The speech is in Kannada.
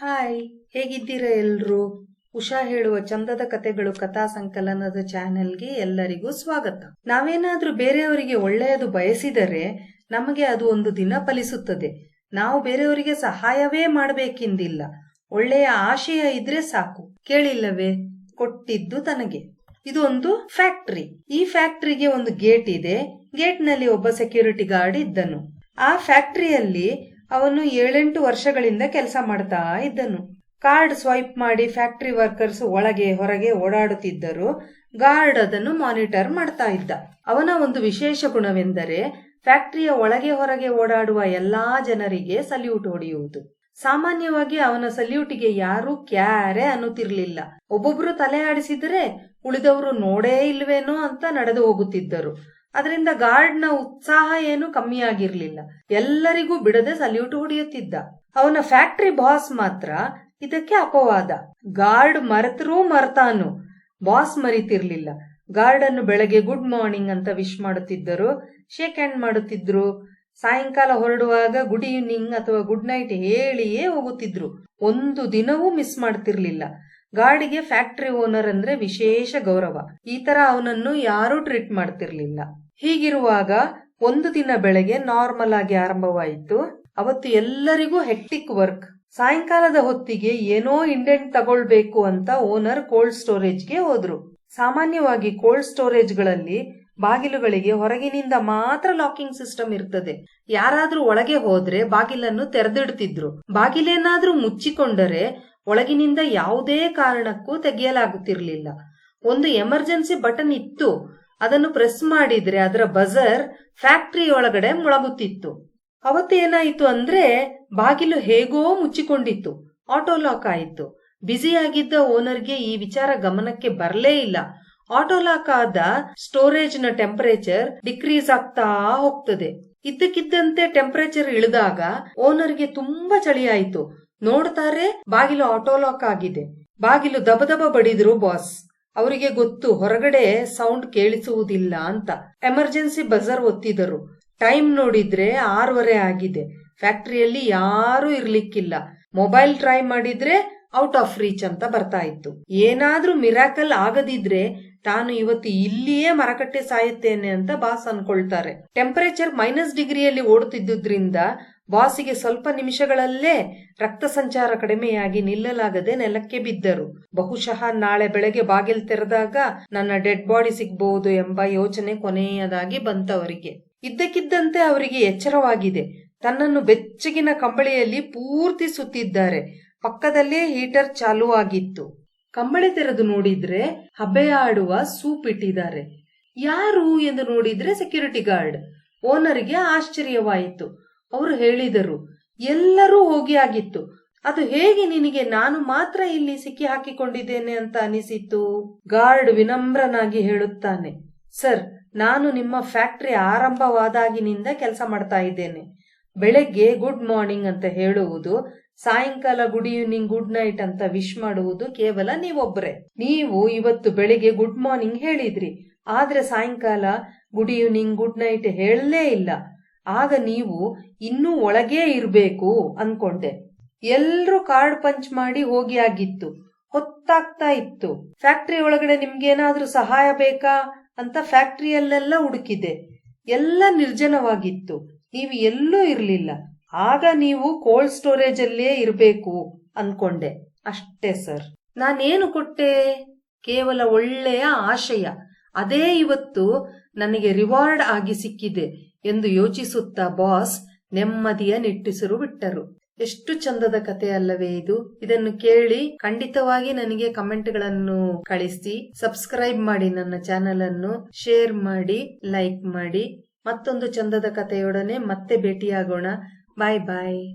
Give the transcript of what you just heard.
ಹಾಯ್, ಹೇಗಿದ್ದೀರಾ ಎಲ್ರು? ಉಷಾ ಹೇಳುವ ಚಂದದ ಕತೆಗಳು ಕಥಾ ಸಂಕಲನದ ಚಾನೆಲ್ಗೆ ಎಲ್ಲರಿಗೂ ಸ್ವಾಗತ. ನಾವೇನಾದ್ರೂ ಬೇರೆಯವರಿಗೆ ಒಳ್ಳೆಯದು ಬಯಸಿದರೆ ನಮಗೆ ಅದು ಒಂದು ದಿನ ಫಲಿಸುತ್ತದೆ. ನಾವು ಬೇರೆಯವರಿಗೆ ಸಹಾಯವೇ ಮಾಡಬೇಕೆಂದಿಲ್ಲ. ಒಳ್ಳೆಯ ಆಶಯ ಇದ್ರೆ ಸಾಕು. ಕೇಳಿಲ್ಲವೇ? ಕೊಟ್ಟಿದ್ದು ತನಗೆ. ಇದು ಒಂದು ಫ್ಯಾಕ್ಟರಿ. ಈ ಫ್ಯಾಕ್ಟರಿಗೆ ಒಂದು ಗೇಟ್ ಇದೆ. ಗೇಟ್ನಲ್ಲಿ ಒಬ್ಬ ಸೆಕ್ಯೂರಿಟಿ ಗಾರ್ಡ್ ಇದ್ದನು. ಆ ಫ್ಯಾಕ್ಟರಿಯಲ್ಲಿ ಅವನು ಏಳೆಂಟು ವರ್ಷಗಳಿಂದ ಕೆಲಸ ಮಾಡ್ತಾ ಇದ್ದನು. ಕಾರ್ಡ್ ಸ್ವೈಪ್ ಮಾಡಿ ಫ್ಯಾಕ್ಟರಿ ವರ್ಕರ್ಸ್ ಒಳಗೆ ಹೊರಗೆ ಓಡಾಡುತ್ತಿದ್ದರು. ಗಾರ್ಡ್ ಅದನ್ನು ಮಾನಿಟರ್ ಮಾಡ್ತಾ ಇದ್ದ. ಅವನ ಒಂದು ವಿಶೇಷ ಗುಣವೆಂದರೆ ಫ್ಯಾಕ್ಟರಿಯ ಒಳಗೆ ಹೊರಗೆ ಓಡಾಡುವ ಎಲ್ಲಾ ಜನರಿಗೆ ಸಲ್ಯೂಟ್ ಹೊಡೆಯುವುದು. ಸಾಮಾನ್ಯವಾಗಿ ಅವನ ಸಲ್ಯೂಟಿಗೆ ಯಾರೂ ಕ್ಯಾರೆ ಅನ್ನುತ್ತಿರಲಿಲ್ಲ. ಒಬ್ಬೊಬ್ರು ತಲೆ ಆಡಿಸಿದರೆ ಉಳಿದವರು ನೋಡೇ ಇಲ್ವೇನೋ ಅಂತ ನಡೆದು ಹೋಗುತ್ತಿದ್ದರು. ಅದರಿಂದ ಗಾರ್ಡ್ನ ಉತ್ಸಾಹ ಏನು ಕಮ್ಮಿ ಆಗಿರ್ಲಿಲ್ಲ. ಎಲ್ಲರಿಗೂ ಬಿಡದೆ ಸಲ್ಯೂಟ್ ಹೊಡೆಯುತ್ತಿದ್ದ. ಅವನ ಫ್ಯಾಕ್ಟರಿ ಬಾಸ್ ಮಾತ್ರ ಇದಕ್ಕೆ ಅಪವಾದ. ಗಾರ್ಡ್ ಮರೆತರೂ ಮರ್ತಾನು ಬಾಸ್ ಮರಿತಿರ್ಲಿಲ್ಲ. ಗಾರ್ಡ್ ಅನ್ನು ಬೆಳಗ್ಗೆ ಗುಡ್ ಮಾರ್ನಿಂಗ್ ಅಂತ ವಿಶ್ ಮಾಡುತ್ತಿದ್ದರು. ಶೇಕ್ ಹ್ಯಾಂಡ್ ಮಾಡುತ್ತಿದ್ರು. ಸಾಯಂಕಾಲ ಹೊರಡುವಾಗ ಗುಡ್ ಈವ್ನಿಂಗ್ ಅಥವಾ ಗುಡ್ ನೈಟ್ ಹೇಳಿಯೇ ಹೋಗುತ್ತಿದ್ರು. ಒಂದು ದಿನವೂ ಮಿಸ್ ಮಾಡ್ತಿರ್ಲಿಲ್ಲ. ಗಾರ್ಡಿಗೆ ಫ್ಯಾಕ್ಟರಿ ಓನರ್ ಅಂದ್ರೆ ವಿಶೇಷ ಗೌರವ. ಈ ತರ ಅವನನ್ನು ಯಾರೂ ಟ್ರೀಟ್ ಮಾಡ್ತಿರ್ಲಿಲ್ಲ. ಹೀಗಿರುವಾಗ ಒಂದು ದಿನ ಬೆಳಗ್ಗೆ ನಾರ್ಮಲ್ ಆಗಿ ಆರಂಭವಾಯಿತು. ಅವತ್ತು ಎಲ್ಲರಿಗೂ ಹೆಕ್ಟಿಕ್ ವರ್ಕ್ ಸಾಯಂಕಾಲದ ಹೊತ್ತಿಗೆ ಏನೋ ಇಂಡೆಂಟ್ ತಗೊಳ್ಬೇಕು ಅಂತ ಓನರ್ ಕೋಲ್ಡ್ ಸ್ಟೋರೇಜ್ಗೆ ಹೋದ್ರು. ಸಾಮಾನ್ಯವಾಗಿ ಕೋಲ್ಡ್ ಸ್ಟೋರೇಜ್ಗಳಲ್ಲಿ ಬಾಗಿಲುಗಳಿಗೆ ಹೊರಗಿನಿಂದ ಮಾತ್ರ ಲಾಕಿಂಗ್ ಸಿಸ್ಟಮ್ ಇರ್ತದೆ. ಯಾರಾದ್ರೂ ಒಳಗೆ ಹೋದ್ರೆ ಬಾಗಿಲನ್ನು ತೆರೆದಿಡ್ತಿದ್ರು. ಬಾಗಿಲೇನಾದ್ರೂ ಮುಚ್ಚಿಕೊಂಡರೆ ಒಳಗಿನಿಂದ ಯಾವುದೇ ಕಾರಣಕ್ಕೂ ತೆಗೆಯಲಾಗುತ್ತಿರಲಿಲ್ಲ. ಒಂದು ಎಮರ್ಜೆನ್ಸಿ ಬಟನ್ ಇತ್ತು. ಅದನ್ನು ಪ್ರೆಸ್ ಮಾಡಿದ್ರೆ ಅದರ ಬಜರ್ ಫ್ಯಾಕ್ಟರಿ ಒಳಗಡೆ ಮುಳಗುತ್ತಿತ್ತು ಅವತ್ತೇನಾಯಿತು ಅಂದ್ರೆ ಬಾಗಿಲು ಹೇಗೋ ಮುಚ್ಚಿಕೊಂಡಿತ್ತು. ಆಟೋ ಲಾಕ್ ಆಯಿತು. ಬ್ಯುಸಿಯಾಗಿದ್ದ ಓನರ್ಗೆ ಈ ವಿಚಾರ ಗಮನಕ್ಕೆ ಬರಲೇ ಇಲ್ಲ. ಆಟೋ ಲಾಕ್ ಆದ ಸ್ಟೋರೇಜ್ನ ಟೆಂಪರೇಚರ್ ಡಿಕ್ರೀಸ್ ಆಗ್ತಾ ಹೋಗ್ತದೆ. ಇದ್ದಕ್ಕಿದ್ದಂತೆ ಟೆಂಪರೇಚರ್ ಇಳಿದಾಗ ಓನರ್ಗೆ ತುಂಬಾ ಚಳಿ ಆಯ್ತು. ನೋಡ್ತಾರೆ, ಬಾಗಿಲು ಆಟೋ ಲಾಕ್ ಆಗಿದೆ. ಬಾಗಿಲು ದಬದಬ ಬಡಿದ್ರು ಬಾಸ್ ಅವರಿಗೆ ಗೊತ್ತು, ಹೊರಗಡೆ ಸೌಂಡ್ ಕೇಳಿಸುವುದಿಲ್ಲ ಅಂತ. Emergency buzzer ಒತ್ತಿದರು. ಟೈಮ್ ನೋಡಿದ್ರೆ ಆರೂವರೆ ಆಗಿದೆ. ಫ್ಯಾಕ್ಟರಿಯಲ್ಲಿ ಯಾರೂ ಇರ್ಲಿಕ್ಕಿಲ್ಲ. ಮೊಬೈಲ್ ಟ್ರೈ ಮಾಡಿದ್ರೆ ಔಟ್ ಆಫ್ ರೀಚ್ ಅಂತ ಬರ್ತಾ ಇತ್ತು. ಏನಾದ್ರೂ ಮಿರಾಕಲ್ ಆಗದಿದ್ರೆ ತಾನು ಇವತ್ತು ಇಲ್ಲಿಯೇ ಮರಕಟ್ಟೆ ಸಾಯುತ್ತೇನೆ ಅಂತ ಬಾಸ್ ಅನ್ಕೊಳ್ತಾರೆ. ಟೆಂಪರೇಚರ್ ಮೈನಸ್ ಡಿಗ್ರಿಯಲ್ಲಿ ಓಡುತ್ತಿದ್ದುದರಿಂದ ಬಾಸಿಗೆ ಸ್ವಲ್ಪ ನಿಮಿಷಗಳಲ್ಲೇ ರಕ್ತ ಸಂಚಾರ ಕಡಿಮೆಯಾಗಿ ನಿಲ್ಲಲಾಗದೆ ನೆಲಕ್ಕೆ ಬಿದ್ದರು. ಬಹುಶಃ ನಾಳೆ ಬೆಳಗ್ಗೆ ಬಾಗಿಲು ತೆರೆದಾಗ ನನ್ನ ಡೆಡ್ ಬಾಡಿ ಸಿಗ್ಬಹುದು ಎಂಬ ಯೋಚನೆ ಕೊನೆಯದಾಗಿ ಬಂತವರಿಗೆ. ಇದ್ದಕ್ಕಿದ್ದಂತೆ ಅವರಿಗೆ ಎಚ್ಚರವಾಗಿದೆ. ತನ್ನನ್ನು ಬೆಚ್ಚಗಿನ ಕಂಬಳಿಯಲ್ಲಿ ಪೂರ್ತಿ ಸುತ್ತಿದ್ದಾರೆ. ಪಕ್ಕದಲ್ಲೇ ಹೀಟರ್ ಚಾಲೂ ಆಗಿತ್ತು. ಕಂಬಳಿ ತೆರೆದು ನೋಡಿದ್ರೆ ಹಬ್ಬೆಯಾಡುವ ಸೂಪ್ ಇಟ್ಟಿದ್ದಾರೆ. ಯಾರು ಎಂದು ನೋಡಿದ್ರೆ ಸೆಕ್ಯೂರಿಟಿ ಗಾರ್ಡ್ ಓನರಿಗೆ ಆಶ್ಚರ್ಯವಾಯಿತು. ಅವರು ಹೇಳಿದರು, ಎಲ್ಲರೂ ಹೋಗಿ ಆಗಿತ್ತು. ಅದು ಹೇಗೆ ನಿನಗೆ ನಾನು ಮಾತ್ರ ಇಲ್ಲಿ ಸಿಕ್ಕಿ ಹಾಕಿಕೊಂಡಿದ್ದೇನೆ ಅಂತ ಅನಿಸಿತು? ಗಾರ್ಡ್ ವಿನಮ್ರನಾಗಿ ಹೇಳುತ್ತಾನೆ, ಸರ್, ನಾನು ನಿಮ್ಮ ಫ್ಯಾಕ್ಟರಿ ಆರಂಭವಾದಾಗಿನಿಂದ ಕೆಲಸ ಮಾಡ್ತಾ ಇದ್ದೇನೆ. ಬೆಳಗ್ಗೆ ಗುಡ್ ಮಾರ್ನಿಂಗ್ ಅಂತ ಹೇಳುವುದು ಸಾಯಂಕಾಲ ಗುಡ್ ಈವ್ನಿಂಗ್ ಗುಡ್ ನೈಟ್ ಅಂತ ವಿಶ್ ಮಾಡುವುದು ಕೇವಲ ನೀವೊಬ್ಬರೇ ನೀವು ಇವತ್ತು ಬೆಳಿಗ್ಗೆ ಗುಡ್ ಮಾರ್ನಿಂಗ್ ಹೇಳಿದ್ರಿ. ಆದ್ರೆ ಸಾಯಂಕಾಲ ಗುಡ್ ಈವ್ನಿಂಗ್ ಗುಡ್ ನೈಟ್ ಹೇಳಲೇ ಇಲ್ಲ. ಆಗ ನೀವು ಇನ್ನೂ ಒಳಗೇ ಇರಬೇಕು ಅನ್ಕೊಂಡೆ. ಎಲ್ಲರೂ ಕಾರ್ಡ್ ಪಂಚ್ ಮಾಡಿ ಹೋಗಿ ಆಗಿತ್ತು. ಹೊತ್ತಾಗ್ತಾ ಇತ್ತು. ಫ್ಯಾಕ್ಟರಿ ಒಳಗಡೆ ನಿಮ್ಗೇನಾದ್ರೂ ಸಹಾಯ ಬೇಕಾ ಅಂತ ಫ್ಯಾಕ್ಟ್ರಿಯಲ್ಲೆಲ್ಲ ಹುಡುಕಿದೆ. ಎಲ್ಲ ನಿರ್ಜನವಾಗಿತ್ತು. ನೀವು ಎಲ್ಲೂ ಇರ್ಲಿಲ್ಲ. ಆಗ ನೀವು ಕೋಲ್ಡ್ ಸ್ಟೋರೇಜ್ ಅಲ್ಲೇ ಇರಬೇಕು ಅನ್ಕೊಂಡೆ. ಅಷ್ಟೇ ಸರ್. ನಾನೇನು ಕೊಟ್ಟೆ? ಕೇವಲ ಒಳ್ಳೆಯ ಆಶಯ. ಅದೇ ಇವತ್ತು ನನಗೆ ರಿವಾರ್ಡ್ ಆಗಿ ಸಿಕ್ಕಿದೆ ಎಂದು ಯೋಚಿಸುತ್ತಾ ಬಾಸ್ ನೆಮ್ಮದಿಯ ನಿಟ್ಟಿಸಿರು ಬಿಟ್ಟರು. ಎಷ್ಟು ಚಂದದ ಕತೆ ಅಲ್ಲವೇ ಇದು? ಇದನ್ನು ಕೇಳಿ ಖಂಡಿತವಾಗಿ ನನಗೆ ಕಮೆಂಟ್ಗಳನ್ನು ಕಳಿಸಿ, ಸಬ್ಸ್ಕ್ರೈಬ್ ಮಾಡಿ ನನ್ನ ಚಾನೆಲ್ ಅನ್ನು ಶೇರ್ ಮಾಡಿ, ಲೈಕ್ ಮಾಡಿ. ಮತ್ತೊಂದು ಚಂದದ ಕಥೆಯೊಡನೆ ಮತ್ತೆ ಭೇಟಿಯಾಗೋಣ. Bye bye.